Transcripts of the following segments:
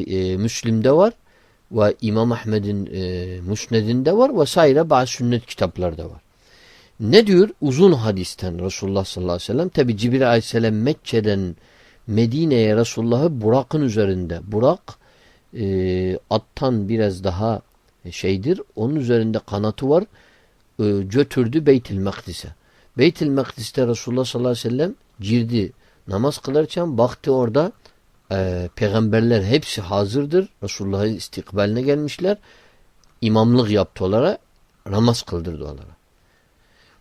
e, Müslim'de var ve İmam Ahmed'in e, Musned'inde var vesaire bazı sünnet kitaplarda var. Ne diyor? Uzun hadisten Resulullah sallallahu aleyhi ve sellem tabi Cibril aleyhisselam Mekke'den Medine'ye Resulullah'ı Burak'ın üzerinde. Burak e, attan biraz daha şeydir. Onun üzerinde kanatı var. E, götürdü Beytil Mekdis'e. Beytil Mekdis'te Resulullah sallallahu aleyhi ve sellem girdi. Namaz kılarken baktı orada e, peygamberler hepsi hazırdır. Resulullah'ın istikbaline gelmişler. İmamlık yaptı onlara. Namaz kıldırdı onlara.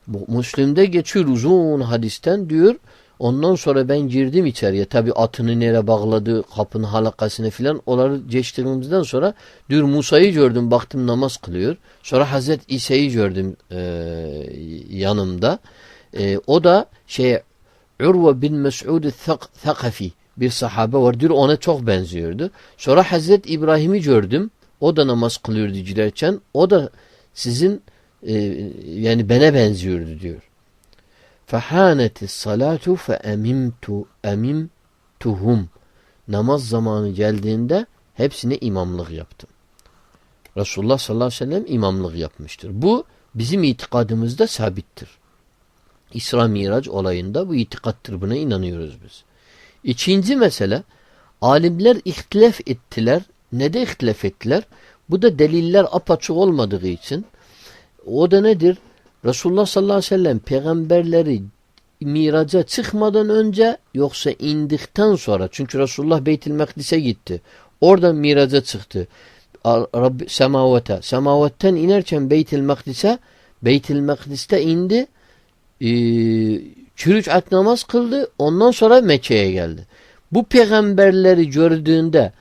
Bu Müslim'de geçiyor uzun hadisten diyor. Ondan sonra ben girdim içeriye. Tabi atını nereye bağladı, kapının halakasını filan. Onları geçtiğimizden sonra diyor Musa'yı gördüm, baktım namaz kılıyor. Sonra Hazret İsa'yı gördüm e, yanımda. E, o da şey Urve bin Mes'ud Thakafi bir sahabe var diyor ona çok benziyordu. Sonra Hazret İbrahim'i gördüm. O da namaz kılıyordu girerken. O da sizin e, yani bana benziyordu diyor. Fehaneti salatu fe emimtu emimtuhum. Namaz zamanı geldiğinde hepsine imamlık yaptım. Resulullah sallallahu aleyhi ve sellem imamlık yapmıştır. Bu bizim itikadımızda sabittir. İsra Miraç olayında bu itikattır. Buna inanıyoruz biz. İkinci mesele alimler ihtilaf ettiler. Ne de ihtilaf ettiler? Bu da deliller apaçık olmadığı için o da nedir? Resulullah sallallahu aleyhi ve sellem peygamberleri miraca çıkmadan önce yoksa indikten sonra çünkü Resulullah Beytil Mekdis'e gitti. Oradan miraca çıktı. Rabbi, semavete. Semavetten inerken Beytil Mekdis'e Beytil Mekdis'te indi. Ee, çürüç at namaz kıldı. Ondan sonra Mekke'ye geldi. Bu peygamberleri gördüğünde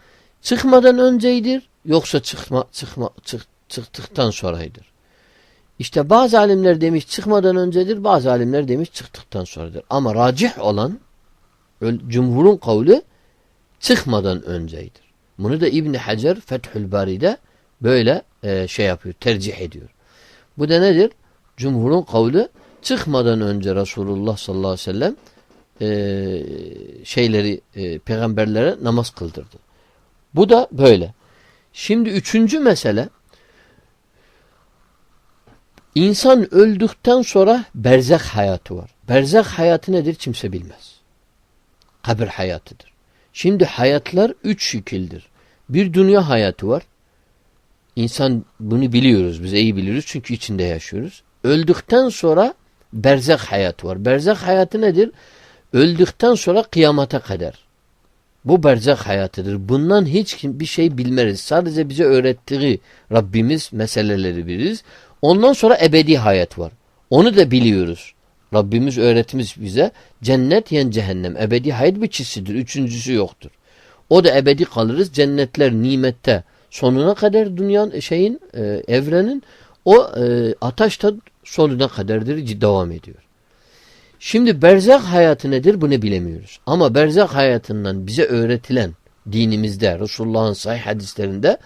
çıkmadan önceydir yoksa çıkma, çıkma, çık, çıktıktan sonraydır. İşte bazı alimler demiş çıkmadan öncedir, bazı alimler demiş çıktıktan sonradır. Ama racih olan cumhurun kavli çıkmadan önceydir. Bunu da İbn Hacer Fethül Bari'de böyle e, şey yapıyor, tercih ediyor. Bu da nedir? Cumhurun kavli çıkmadan önce Resulullah sallallahu aleyhi ve sellem e, şeyleri e, peygamberlere namaz kıldırdı. Bu da böyle. Şimdi üçüncü mesele İnsan öldükten sonra berzak hayatı var. Berzak hayatı nedir kimse bilmez. Kabir hayatıdır. Şimdi hayatlar üç şekildir. Bir dünya hayatı var. İnsan bunu biliyoruz. Biz iyi biliyoruz çünkü içinde yaşıyoruz. Öldükten sonra berzak hayatı var. Berzak hayatı nedir? Öldükten sonra kıyamata kadar. Bu berzak hayatıdır. Bundan hiç bir şey bilmeriz. Sadece bize öğrettiği Rabbimiz meseleleri biliriz. Ondan sonra ebedi hayat var. Onu da biliyoruz. Rabbimiz öğretmiş bize cennet yen cehennem. Ebedi hayat bir çizsidir. Üçüncüsü yoktur. O da ebedi kalırız. Cennetler nimette sonuna kadar dünyanın şeyin e, evrenin o e, ataş da sonuna kadardır devam ediyor. Şimdi berzak hayatı nedir bunu bilemiyoruz. Ama berzak hayatından bize öğretilen dinimizde Resulullah'ın sahih hadislerinde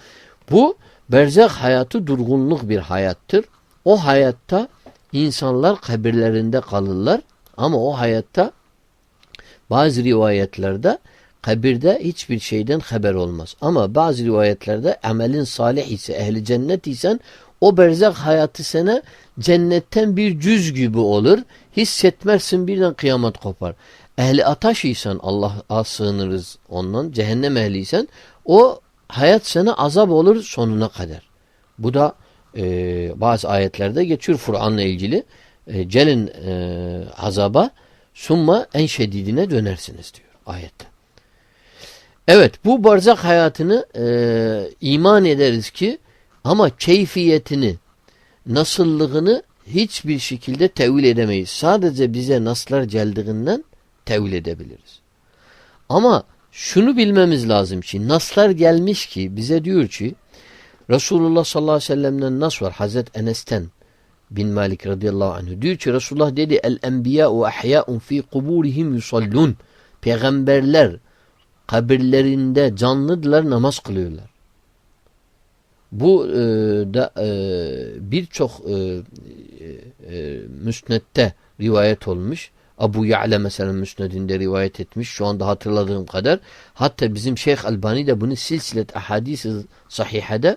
bu Berzak hayatı durgunluk bir hayattır. O hayatta insanlar kabirlerinde kalırlar ama o hayatta bazı rivayetlerde kabirde hiçbir şeyden haber olmaz. Ama bazı rivayetlerde amelin salih ise, ehli cennet isen o berzak hayatı sana cennetten bir cüz gibi olur. Hissetmezsin birden kıyamet kopar. Ehli ataş isen Allah'a sığınırız ondan. Cehennem ehliysen o hayat sana azap olur sonuna kadar. Bu da e, bazı ayetlerde geçiyor Kur'an'la ilgili. E, gelin e, azaba summa en şedidine dönersiniz diyor ayette. Evet bu barzak hayatını e, iman ederiz ki ama keyfiyetini nasıllığını hiçbir şekilde tevil edemeyiz. Sadece bize naslar geldiğinden tevil edebiliriz. Ama şunu bilmemiz lazım ki naslar gelmiş ki bize diyor ki Resulullah sallallahu aleyhi ve sellem'den nas var Hazret Enes'ten bin Malik radıyallahu anh diyor ki Resulullah dedi el enbiya'u ahya'un fi kuburihim yusallun peygamberler kabirlerinde canlıdılar namaz kılıyorlar. Bu e, da e, birçok e, e, müsnette rivayet olmuş. Abu Ya'la mesela Müsned'inde rivayet etmiş. Şu anda hatırladığım kadar. Hatta bizim Şeyh Albani de bunu silsilet ahadis sahihede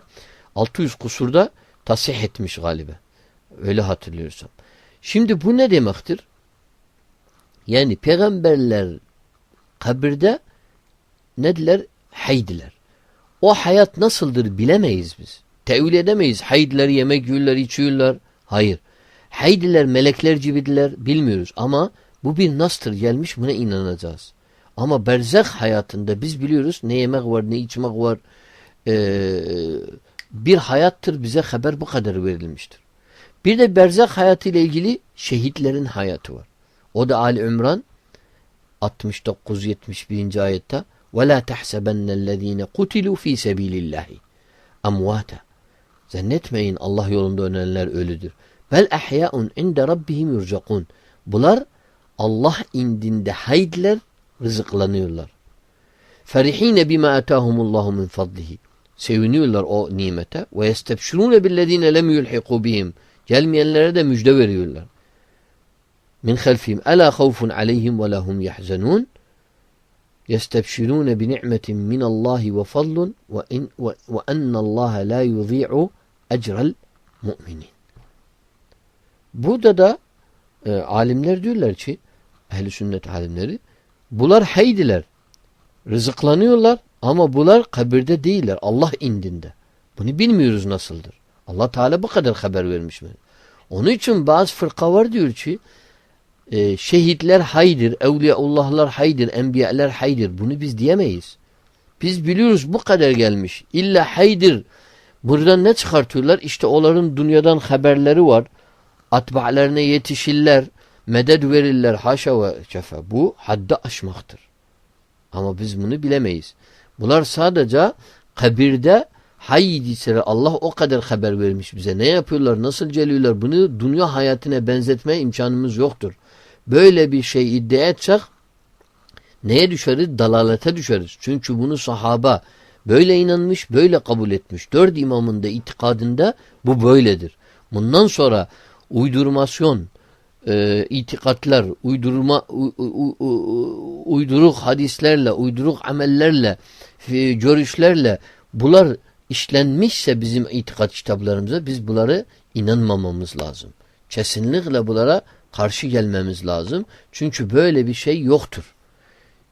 600 kusurda tasih etmiş galiba. Öyle hatırlıyorsam. Şimdi bu ne demektir? Yani peygamberler kabirde nediler? Haydiler. O hayat nasıldır bilemeyiz biz. Tevil edemeyiz. Haydiler yemek yiyorlar, içiyorlar. Hayır. Haydiler melekler gibidiler bilmiyoruz ama bu bir nastır gelmiş buna inanacağız. Ama berzak hayatında biz biliyoruz ne yemek var ne içmek var. Ee, bir hayattır bize haber bu kadar verilmiştir. Bir de berzak hayatı ile ilgili şehitlerin hayatı var. O da Ali İmran 69-71. ayette وَلَا تَحْسَبَنَّ الَّذ۪ينَ قُتِلُوا ف۪ي سَب۪يلِ اللّٰهِ اَمْوَاتًا Zannetmeyin Allah yolunda ölenler ölüdür. Bel ehyaun inde rabbihim yurcakun. Bunlar Allah indinde haydler, rızıklanıyorlar. Ferihine bima atahumullahu min fadlihi. Seviniyorlar o nimete ve yestebşirune billezine lem yulhiqu bihim. Gelmeyenlere de müjde veriyorlar. Min halfihim ela havfun aleyhim ve lahum yahzanun. Yestebşirune bi ni'metin min Allahi ve fadlun ve in ve enne Allah la yudhi'u ecrel mu'minin. Burada da e, alimler diyorlar ki ehli sünnet alimleri bunlar haydiler. Rızıklanıyorlar ama bunlar kabirde değiller. Allah indinde. Bunu bilmiyoruz nasıldır. Allah Teala bu kadar haber vermiş mi? Onun için bazı fırka var diyor ki e, şehitler haydir, evliyaullahlar haydir, enbiyalar haydir. Bunu biz diyemeyiz. Biz biliyoruz bu kadar gelmiş. İlla haydir. Buradan ne çıkartıyorlar? İşte onların dünyadan haberleri var atba'larına yetişirler, medet verirler haşa ve kefe. Bu haddi aşmaktır. Ama biz bunu bilemeyiz. Bunlar sadece kabirde haydi Allah o kadar haber vermiş bize. Ne yapıyorlar, nasıl geliyorlar bunu dünya hayatına benzetme imkanımız yoktur. Böyle bir şey iddia etsek neye düşeriz? Dalalete düşeriz. Çünkü bunu sahaba böyle inanmış, böyle kabul etmiş. Dört imamın da itikadında bu böyledir. Bundan sonra uydurmasyon, e, itikatlar, uydurma, uyduruk hadislerle, uyduruk amellerle, e, görüşlerle bunlar işlenmişse bizim itikat kitaplarımıza biz bunları inanmamamız lazım. Kesinlikle bunlara karşı gelmemiz lazım. Çünkü böyle bir şey yoktur.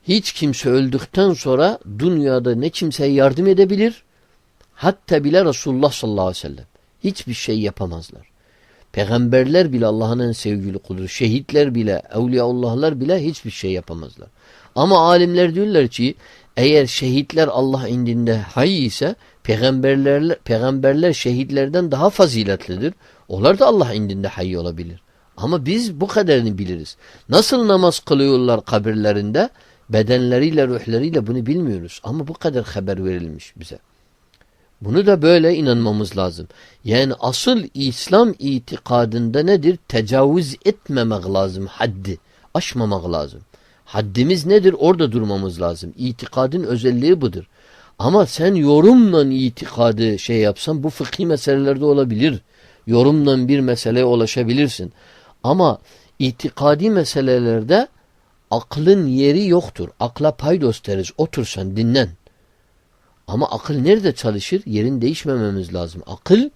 Hiç kimse öldükten sonra dünyada ne kimseye yardım edebilir hatta bile Resulullah sallallahu aleyhi ve sellem hiçbir şey yapamazlar. Peygamberler bile Allah'ın en sevgili kuludur. Şehitler bile, evliyaullahlar bile hiçbir şey yapamazlar. Ama alimler diyorlar ki eğer şehitler Allah indinde hay ise peygamberler, peygamberler şehitlerden daha faziletlidir. Onlar da Allah indinde hay olabilir. Ama biz bu kadarını biliriz. Nasıl namaz kılıyorlar kabirlerinde? Bedenleriyle, ruhleriyle bunu bilmiyoruz. Ama bu kadar haber verilmiş bize. Bunu da böyle inanmamız lazım. Yani asıl İslam itikadında nedir? Tecavüz etmemek lazım haddi. Aşmamak lazım. Haddimiz nedir? Orada durmamız lazım. İtikadın özelliği budur. Ama sen yorumla itikadı şey yapsan bu fıkhi meselelerde olabilir. Yorumla bir meseleye ulaşabilirsin. Ama itikadi meselelerde aklın yeri yoktur. Akla paydos deriz. Otur sen dinlen. Ama akıl nerede çalışır? Yerin değişmememiz lazım. Akıl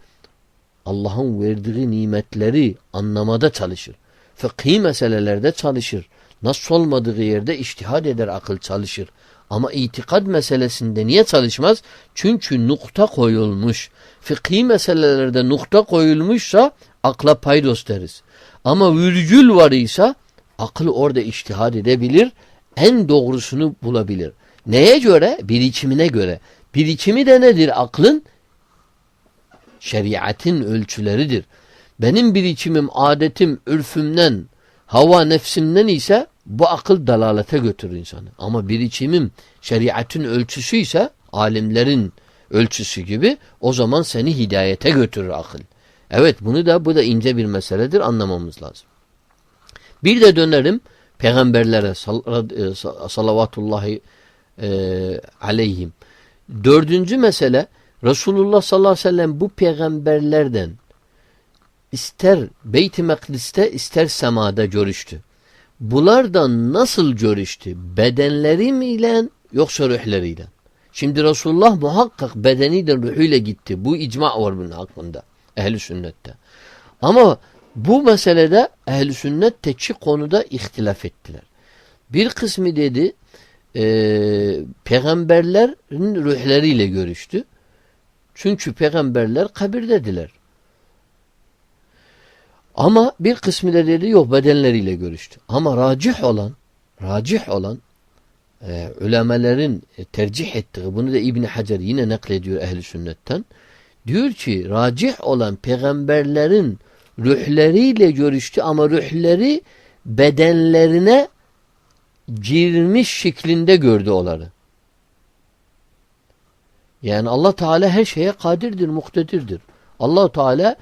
Allah'ın verdiği nimetleri anlamada çalışır. Fıkhi meselelerde çalışır. Nasıl olmadığı yerde iştihad eder akıl çalışır. Ama itikad meselesinde niye çalışmaz? Çünkü nokta koyulmuş. Fıkhi meselelerde nokta koyulmuşsa akla paydos deriz. Ama virgül var ise akıl orada iştihad edebilir. En doğrusunu bulabilir. Neye göre? Birikimine göre. Birikimi de nedir aklın? Şeriatın ölçüleridir. Benim birikimim, adetim, ürfümden, hava nefsimden ise bu akıl dalalete götürür insanı. Ama birikimim şeriatın ölçüsü ise alimlerin ölçüsü gibi o zaman seni hidayete götürür akıl. Evet bunu da bu da ince bir meseledir anlamamız lazım. Bir de dönerim peygamberlere e, salavatullahi e, aleyhim. Dördüncü mesele Resulullah sallallahu aleyhi ve sellem bu peygamberlerden ister Beyt-i Mekdis'te ister semada görüştü. Bunlardan nasıl görüştü? Bedenleri mi ile yoksa ruhleriyle? Şimdi Resulullah muhakkak bedeniyle ruhuyla gitti. Bu icma var bunun hakkında. Ehli sünnette. Ama bu meselede ehli sünnet tekçi konuda ihtilaf ettiler. Bir kısmı dedi e, peygamberlerin ruhleriyle görüştü. Çünkü peygamberler kabirdediler. Ama bir kısmı da dedi yok bedenleriyle görüştü. Ama racih olan racih olan e, ulemelerin tercih ettiği bunu da İbn Hacer yine naklediyor ehli sünnetten. Diyor ki racih olan peygamberlerin ruhleriyle görüştü ama ruhleri bedenlerine girmiş şeklinde gördü onları. Yani Allah Teala her şeye kadirdir, muktedirdir. Allah Teala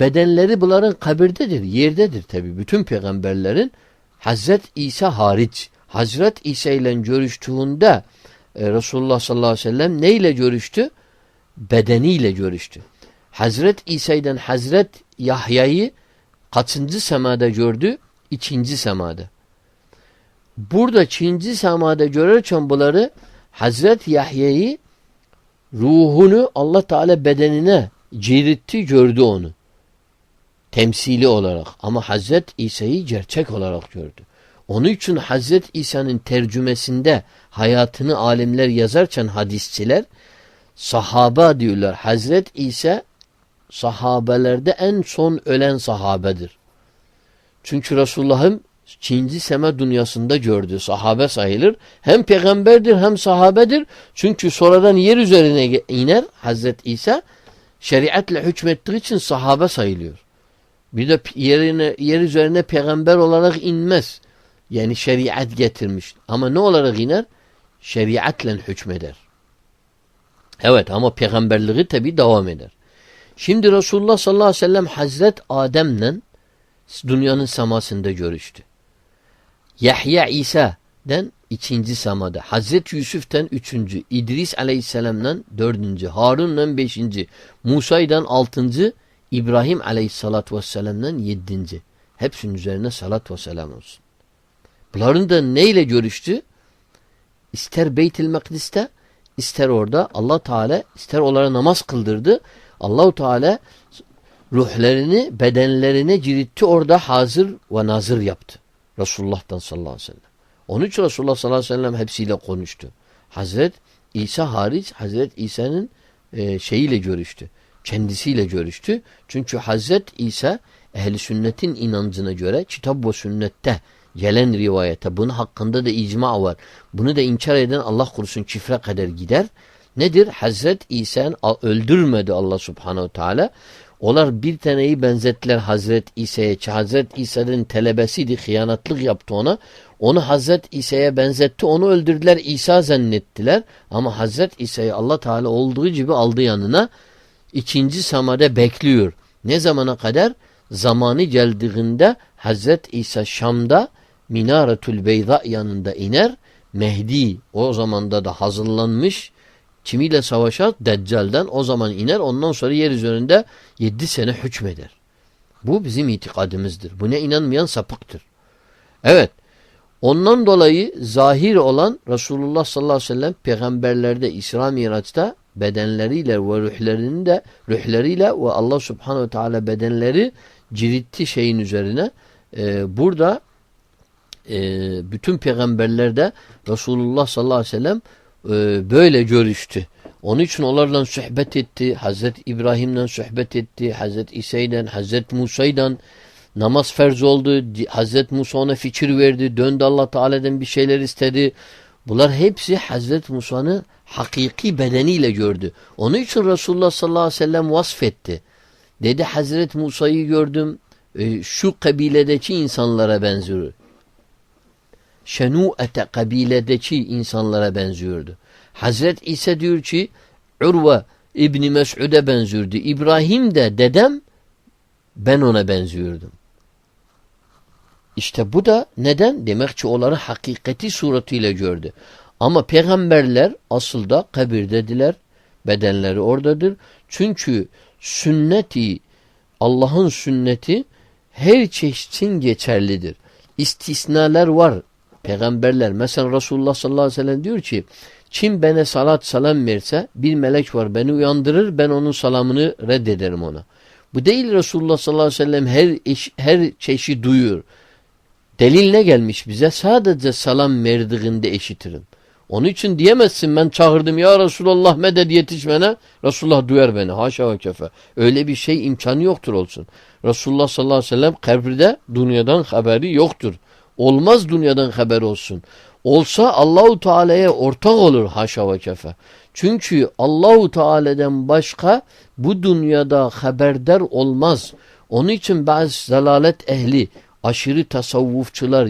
bedenleri bunların kabirdedir, yerdedir tabi. Bütün peygamberlerin Hazret İsa hariç. Hazret İsa ile görüştüğünde e, Resulullah sallallahu aleyhi ve sellem neyle görüştü? Bedeniyle görüştü. Hazret İsa'dan Hazret Yahya'yı kaçıncı semada gördü? İkinci semada. Burada ikinci semada görürken bunları Hazret Yahya'yı ruhunu Allah Teala bedenine ciritti gördü onu. Temsili olarak. Ama Hazret İsa'yı gerçek olarak gördü. Onun için Hazret İsa'nın tercümesinde hayatını alimler yazarken hadisçiler sahaba diyorlar. Hazret İsa sahabelerde en son ölen sahabedir. Çünkü Resulullah'ın Çinci sema dünyasında gördü. Sahabe sayılır. Hem peygamberdir hem sahabedir. Çünkü sonradan yer üzerine iner Hazret İsa şeriatla hükmettiği için sahabe sayılıyor. Bir de yerine, yer üzerine peygamber olarak inmez. Yani şeriat getirmiş. Ama ne olarak iner? Şeriatla hükmeder. Evet ama peygamberliği tabi devam eder. Şimdi Resulullah sallallahu aleyhi ve sellem Hazret Adem'le dünyanın semasında görüştü. Yahya İsa'den ikinci semada. Hazreti Yusuf'ten üçüncü. İdris aleyhisselamdan dördüncü. Harun'dan beşinci. Musa'dan altıncı. İbrahim aleyhissalatü vesselam'dan yedinci. Hepsinin üzerine salat ve selam olsun. Bunların da neyle görüştü? İster Beyt-i Mekdis'te, ister orada Allah Teala ister onlara namaz kıldırdı. Allahu Teala ruhlerini bedenlerine ciritti orada hazır ve nazır yaptı. Resulullah'tan sallallahu aleyhi ve sellem. Onun için Resulullah sallallahu aleyhi ve sellem hepsiyle konuştu. Hazret İsa hariç Hazret İsa'nın e, şeyiyle görüştü. Kendisiyle görüştü. Çünkü Hazret İsa ehli sünnetin inancına göre kitap ve sünnette gelen rivayete bunun hakkında da icma var. Bunu da inkar eden Allah korusun çifre kadar gider. Nedir? Hazret İsa'nın öldürmedi Allah subhanehu teala. Onlar bir taneyi benzettiler Hazret İsa'ya. Hazret İsa'nın telebesiydi, hıyanatlık yaptı ona. Onu Hazret İsa'ya benzetti, onu öldürdüler, İsa zannettiler. Ama Hazret İsa'yı Allah Teala olduğu gibi aldı yanına. İkinci samada bekliyor. Ne zamana kadar? Zamanı geldiğinde Hazret İsa Şam'da Minaretul Beyza yanında iner. Mehdi o zamanda da hazırlanmış Kimiyle savaşar? Deccal'den o zaman iner. Ondan sonra yer üzerinde yedi sene hükmeder. Bu bizim itikadımızdır. Buna inanmayan sapıktır. Evet. Ondan dolayı zahir olan Resulullah sallallahu aleyhi ve sellem peygamberlerde İsra Miraç'ta bedenleriyle ve ruhlerinin de ruhleriyle ve Allah subhanehu ve teala bedenleri ciritti şeyin üzerine. Ee, burada e, bütün peygamberlerde Resulullah sallallahu aleyhi ve sellem e, böyle görüştü. Onun için onlarla sohbet etti. Hazreti İbrahim'le sohbet etti. Hazreti İsa'yla, Hazreti Musa'yla namaz ferz oldu. Hazreti Musa ona fikir verdi. Döndü Allah Teala'dan bir şeyler istedi. Bunlar hepsi Hazreti Musa'nın hakiki bedeniyle gördü. Onun için Resulullah sallallahu aleyhi ve sellem vasfetti. Dedi Hazreti Musa'yı gördüm. E, şu kabiledeki insanlara benziyor. Şenu'ete kabiledeki insanlara benziyordu. Hazret İsa diyor ki Urva İbni Mes'ud'e benziyordu. İbrahim de dedem ben ona benziyordum. İşte bu da neden? Demek ki onları hakikati suretiyle gördü. Ama peygamberler asıl da kabirdediler. Bedenleri oradadır. Çünkü sünneti Allah'ın sünneti her çeşitin geçerlidir. istisnalar var. Peygamberler mesela Resulullah sallallahu aleyhi ve sellem diyor ki kim bana salat salam verse bir melek var beni uyandırır ben onun salamını reddederim ona. Bu değil Resulullah sallallahu aleyhi ve sellem her, iş, her çeşit duyuyor. Delil ne gelmiş bize? Sadece salam verdiğinde eşitirim. Onun için diyemezsin ben çağırdım ya Resulullah medet yetişmene. Resulullah duyar beni. Haşa ve kefe. Öyle bir şey imkanı yoktur olsun. Resulullah sallallahu aleyhi ve sellem kabride dünyadan haberi yoktur. Olmaz dünyadan haber olsun. Olsa Allahu Teala'ya ortak olur haşa ve kefe. Çünkü Allahu Teala'dan başka bu dünyada haberdar olmaz. Onun için bazı zalalet ehli, aşırı tasavvufçular,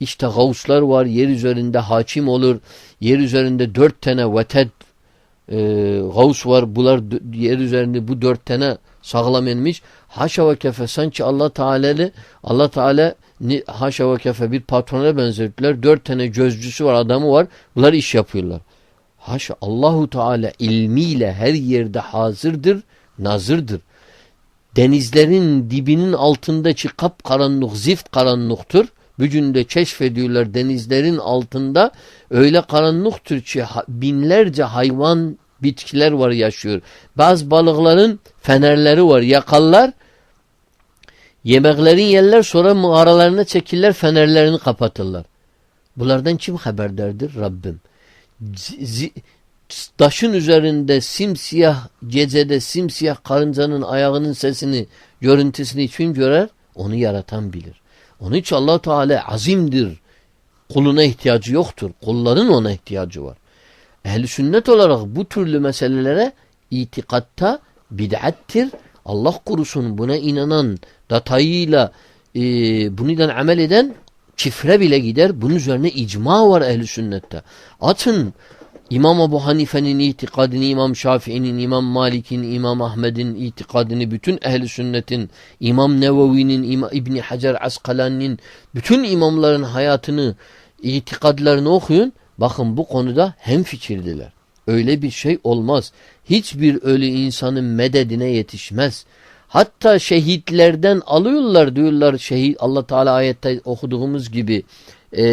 işte gavslar var, yer üzerinde hakim olur. Yer üzerinde dört tane veted e, gavs var. Bunlar yer üzerinde bu dört tane sağlam inmiş. Haşa ve kefe sanki Allah Teala'lı Allah Teala haşa ve kefe bir patrona benzettiler. Dört tane gözcüsü var, adamı var. Bunlar iş yapıyorlar. Haşa Allahu Teala ilmiyle her yerde hazırdır, nazırdır. Denizlerin dibinin altındaki kap karanlık, zift karanlıktır. Bugün keşfediyorlar denizlerin altında öyle karanlıktır ki binlerce hayvan bitkiler var yaşıyor. Bazı balıkların fenerleri var yakallar yemeklerin yerler sonra mağaralarına çekirler fenerlerini kapatırlar. Bunlardan kim haberdardır? Rabbim. Z taşın üzerinde simsiyah gecede simsiyah karıncanın ayağının sesini görüntüsünü kim görer? Onu yaratan bilir. Onun için allah Teala azimdir. Kuluna ihtiyacı yoktur. Kulların ona ihtiyacı var. Ehli sünnet olarak bu türlü meselelere itikatta bid'attir. Allah kurusun buna inanan datayıyla e, bundan amel eden çifre bile gider. Bunun üzerine icma var ehli sünnette. Atın İmam Ebu Hanife'nin itikadını, İmam Şafii'nin, İmam Malik'in, İmam Ahmed'in itikadını, bütün ehli sünnetin, İmam Nevevi'nin, İmam İbni Hacer Askalani'nin, bütün imamların hayatını, itikadlarını okuyun. Bakın bu konuda hem fikirdiler. Öyle bir şey olmaz. Hiçbir ölü insanın mededine yetişmez. Hatta şehitlerden alıyorlar diyorlar şehit Allah Teala ayette okuduğumuz gibi e,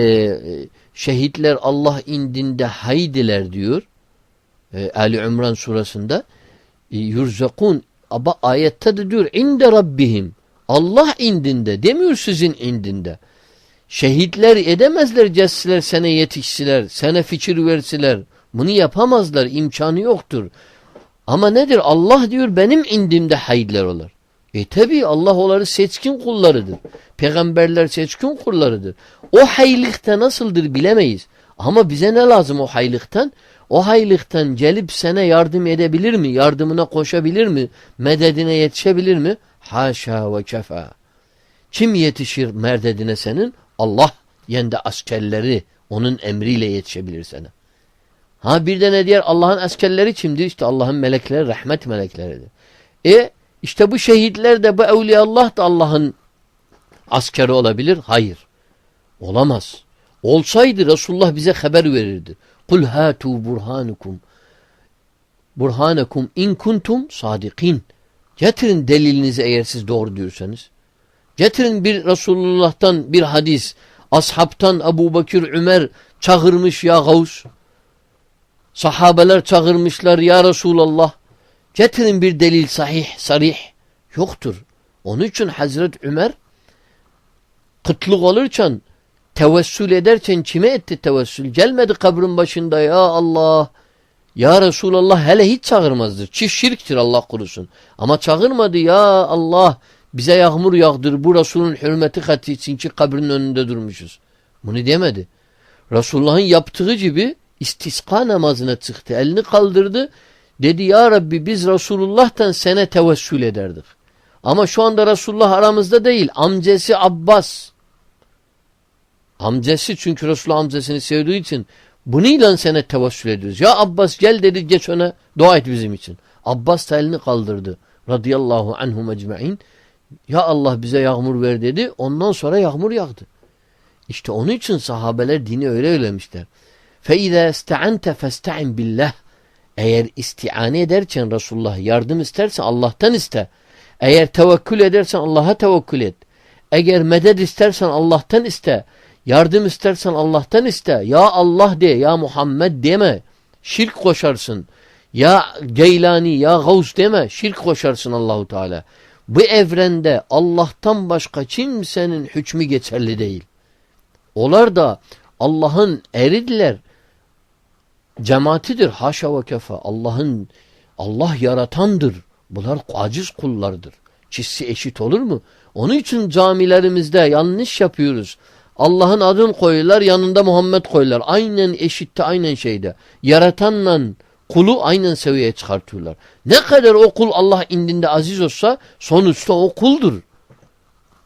şehitler Allah indinde haydiler diyor. E, Ali İmran surasında e, yurzakun ama ayette de diyor inde rabbihim Allah indinde demiyor sizin indinde. Şehitler edemezler cessiler sana yetişsiler, sana fikir versiler. Bunu yapamazlar, imkanı yoktur. Ama nedir? Allah diyor benim indimde haydiler olur. E tabi Allah onları seçkin kullarıdır. Peygamberler seçkin kullarıdır. O haylıkta nasıldır bilemeyiz. Ama bize ne lazım o haylıktan? O haylıktan gelip sana yardım edebilir mi? Yardımına koşabilir mi? Mededine yetişebilir mi? Haşa ve kefa. Kim yetişir merdedine senin? Allah yende askerleri onun emriyle yetişebilir sana. Ha bir de ne diğer Allah'ın askerleri kimdir? İşte Allah'ın melekleri, rahmet melekleridir. E işte bu şehitler de bu evliyallah da Allah'ın askeri olabilir. Hayır. Olamaz. Olsaydı Resulullah bize haber verirdi. Kul hatu burhanukum. Burhanekum in kuntum sadikin. Getirin delilinizi eğer siz doğru diyorsanız. Getirin bir Resulullah'tan bir hadis. Ashabtan Abu Bakır Ömer çağırmış ya Gavs. Sahabeler çağırmışlar ya Resulallah. Getirin bir delil sahih, sarih. Yoktur. Onun için Hazret Ömer kıtlık olurken tevessül ederken kime etti tevessül? Gelmedi kabrin başında ya Allah ya Resulallah hele hiç çağırmazdır. Çift şirktir Allah kurusun. Ama çağırmadı ya Allah bize yağmur yağdır bu Resulün hürmeti katı için ki kabrin önünde durmuşuz. Bunu demedi. Resulullah'ın yaptığı gibi istiska namazına çıktı. Elini kaldırdı. Dedi ya Rabbi biz Resulullah'tan sene tevessül ederdik. Ama şu anda Resulullah aramızda değil. Amcası Abbas. Amcası çünkü Resulullah amcasını sevdiği için bununla sene tevessül ediyoruz. Ya Abbas gel dedi geç ona dua et bizim için. Abbas da elini kaldırdı. Radıyallahu anhum ecma'in. Ya Allah bize yağmur ver dedi. Ondan sonra yağmur yağdı. İşte onun için sahabeler dini öyle öğrenmişler. فَاِذَا اسْتَعَنْتَ فَاسْتَعِنْ billah. eğer istiane ederken Resulullah yardım istersen Allah'tan iste. Eğer tevekkül edersen Allah'a tevekkül et. Eğer medet istersen Allah'tan iste. Yardım istersen Allah'tan iste. Ya Allah de, ya Muhammed deme. Şirk koşarsın. Ya Geylani, ya Gavs deme. Şirk koşarsın Allahu Teala. Bu evrende Allah'tan başka kimsenin hükmü geçerli değil. Onlar da Allah'ın eridiler. Cemaatidir. Haşa ve kefa. Allah'ın Allah yaratandır. Bunlar aciz kullardır. Çizsi eşit olur mu? Onun için camilerimizde yanlış yapıyoruz. Allah'ın adını koyuyorlar yanında Muhammed koyuyorlar. Aynen eşitte aynen şeyde. Yaratanla kulu aynen seviyeye çıkartıyorlar. Ne kadar o kul Allah indinde aziz olsa sonuçta o kuldur.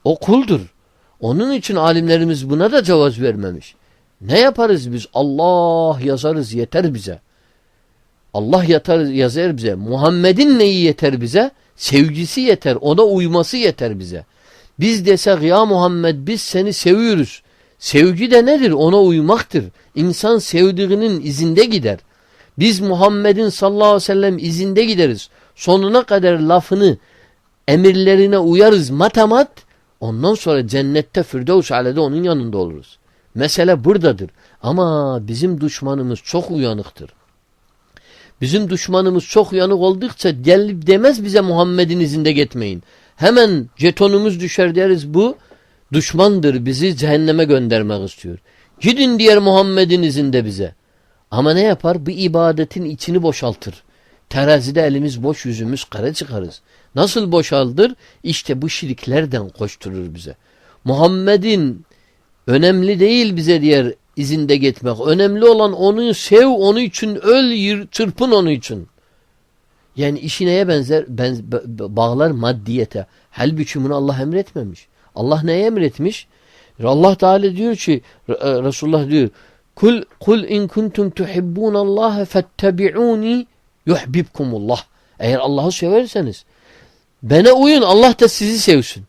O kuldur. Onun için alimlerimiz buna da cevaz vermemiş. Ne yaparız biz? Allah yazarız yeter bize. Allah yatar, yazar bize. Muhammed'in neyi yeter bize? Sevgisi yeter. Ona uyması yeter bize. Biz desek ya Muhammed biz seni seviyoruz. Sevgi de nedir? Ona uymaktır. İnsan sevdiğinin izinde gider. Biz Muhammed'in sallallahu aleyhi ve sellem izinde gideriz. Sonuna kadar lafını, emirlerine uyarız matamat. Ondan sonra cennette Firdevs alede onun yanında oluruz. Mesele buradadır. Ama bizim düşmanımız çok uyanıktır. Bizim düşmanımız çok uyanık oldukça gelip demez bize Muhammed'in izinde gitmeyin. Hemen jetonumuz düşer deriz bu düşmandır bizi cehenneme göndermek istiyor. Gidin diğer Muhammed'in izinde bize. Ama ne yapar? Bu ibadetin içini boşaltır. Terazide elimiz boş yüzümüz kara çıkarız. Nasıl boşaldır? İşte bu şirklerden koşturur bize. Muhammed'in önemli değil bize diğer izinde gitmek. Önemli olan onu sev, onu için öl, yır, çırpın onu için. Yani işi neye benzer? Ben, bağlar maddiyete. Halbuki bunu Allah emretmemiş. Allah neye emretmiş? Allah Teala diyor ki Resulullah diyor Kul kul in kuntum tuhibbun Allah fettabi'uni yuhibbukumullah. Eğer Allah'ı severseniz bana uyun Allah da sizi sevsin.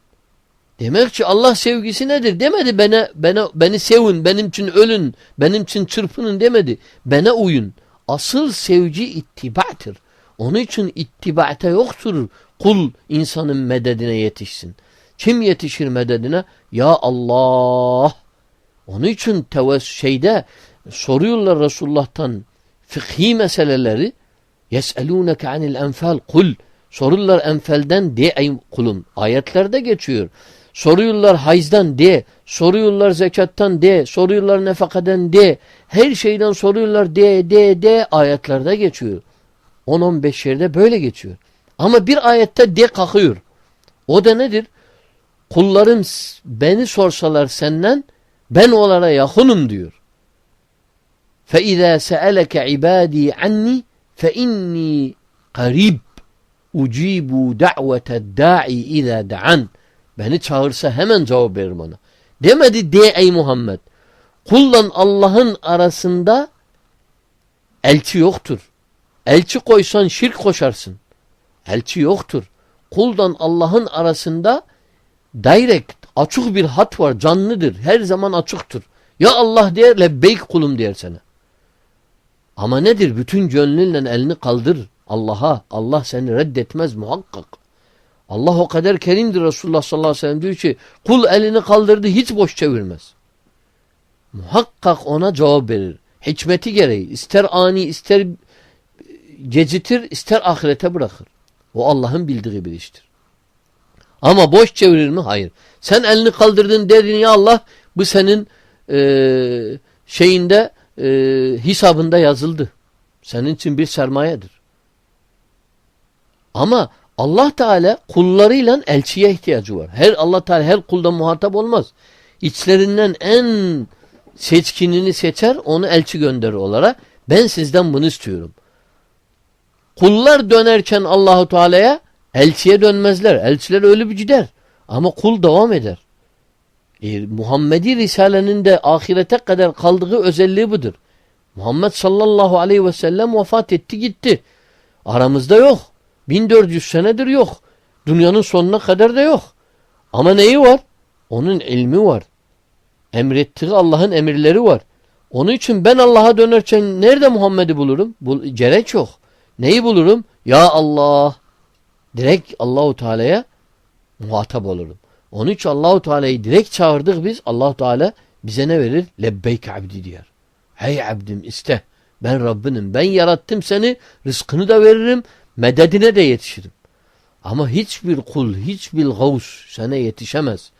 Demek ki Allah sevgisi nedir? Demedi bana, bana beni sevin, benim için ölün, benim için çırpının demedi. Bana uyun. Asıl sevgi ittibahtır. Onun için ittibate yoktur kul insanın mededine yetişsin. Kim yetişir mededine? Ya Allah. Onun için teves şeyde soruyorlar Resulullah'tan fıkhi meseleleri yes'elûneke anil enfal kul soruyorlar enfelden de ey kulum ayetlerde geçiyor. Soruyorlar hayızdan de, soruyorlar zekattan de, soruyorlar nefakaden de, her şeyden soruyorlar de, de, de ayetlerde geçiyor. 10-15 yerde böyle geçiyor. Ama bir ayette de kalkıyor. O da nedir? Kullarım beni sorsalar senden ben onlara yakınım diyor. فَاِذَا سَأَلَكَ عِبَادِي عَنِّي فَاِنِّي قَرِيبٌ اُجِيبُ دَعْوَةَ الدَّاعِ اِذَا دَعَنْ Beni çağırsa hemen cevap veririm ona. Demedi de ey Muhammed. Kullan Allah'ın arasında elçi yoktur. Elçi koysan şirk koşarsın. Elçi yoktur. Kuldan Allah'ın arasında direkt açık bir hat var. Canlıdır. Her zaman açıktır. Ya Allah der lebbeyk kulum der sana. Ama nedir? Bütün gönlünle elini kaldır Allah'a. Allah seni reddetmez muhakkak. Allah o kadar kerimdir Resulullah sallallahu aleyhi ve sellem diyor ki kul elini kaldırdı hiç boş çevirmez. Muhakkak ona cevap verir. Hikmeti gereği ister ani ister gecitir ister ahirete bırakır. O Allah'ın bildiği bir iştir. Ama boş çevirir mi? Hayır. Sen elini kaldırdın dedin ya Allah bu senin e, şeyinde e, hesabında yazıldı. Senin için bir sermayedir. Ama Allah Teala kullarıyla elçiye ihtiyacı var. Her Allah Teala her kulda muhatap olmaz. İçlerinden en seçkinini seçer, onu elçi gönderir olarak. Ben sizden bunu istiyorum. Kullar dönerken Allahu Teala'ya elçiye dönmezler. Elçiler ölü bir gider. Ama kul devam eder. E, Muhammedi Risale'nin de ahirete kadar kaldığı özelliği budur. Muhammed sallallahu aleyhi ve sellem vefat etti gitti. Aramızda yok. 1400 senedir yok. Dünyanın sonuna kadar da yok. Ama neyi var? Onun ilmi var. Emrettiği Allah'ın emirleri var. Onun için ben Allah'a dönerken nerede Muhammed'i bulurum? Bul gerek yok. Neyi bulurum? Ya Allah. Direkt Allahu Teala'ya muhatap olurum. Onun için Allahu Teala'yı direkt çağırdık biz. Allahu Teala bize ne verir? Lebbeyk abdi diyor. Hey abdim iste. Ben Rabbinim. Ben yarattım seni. Rızkını da veririm. Mededine de yetişirim. Ama hiçbir kul, hiçbir gavus sana yetişemez.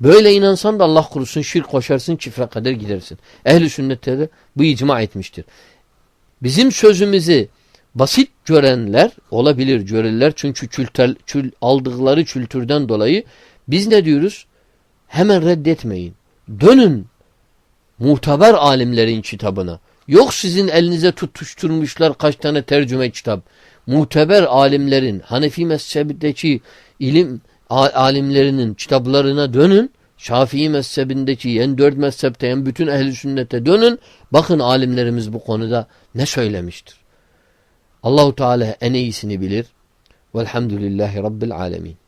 Böyle inansan da Allah kurusun şirk koşarsın çifre kadar gidersin. Ehli sünnette de bu icma etmiştir. Bizim sözümüzü basit görenler olabilir görürler çünkü kültür, kül, aldıkları kültürden dolayı biz ne diyoruz? Hemen reddetmeyin. Dönün muteber alimlerin kitabına. Yok sizin elinize tutuşturmuşlar kaç tane tercüme kitap. Muteber alimlerin Hanefi mezhebindeki ilim alimlerinin kitaplarına dönün. Şafii mezhebindeki en dört mezhepte en bütün ehli sünnete dönün. Bakın alimlerimiz bu konuda ne söylemiştir. Allahu Teala en iyisini bilir. Velhamdülillahi Rabbil alemin.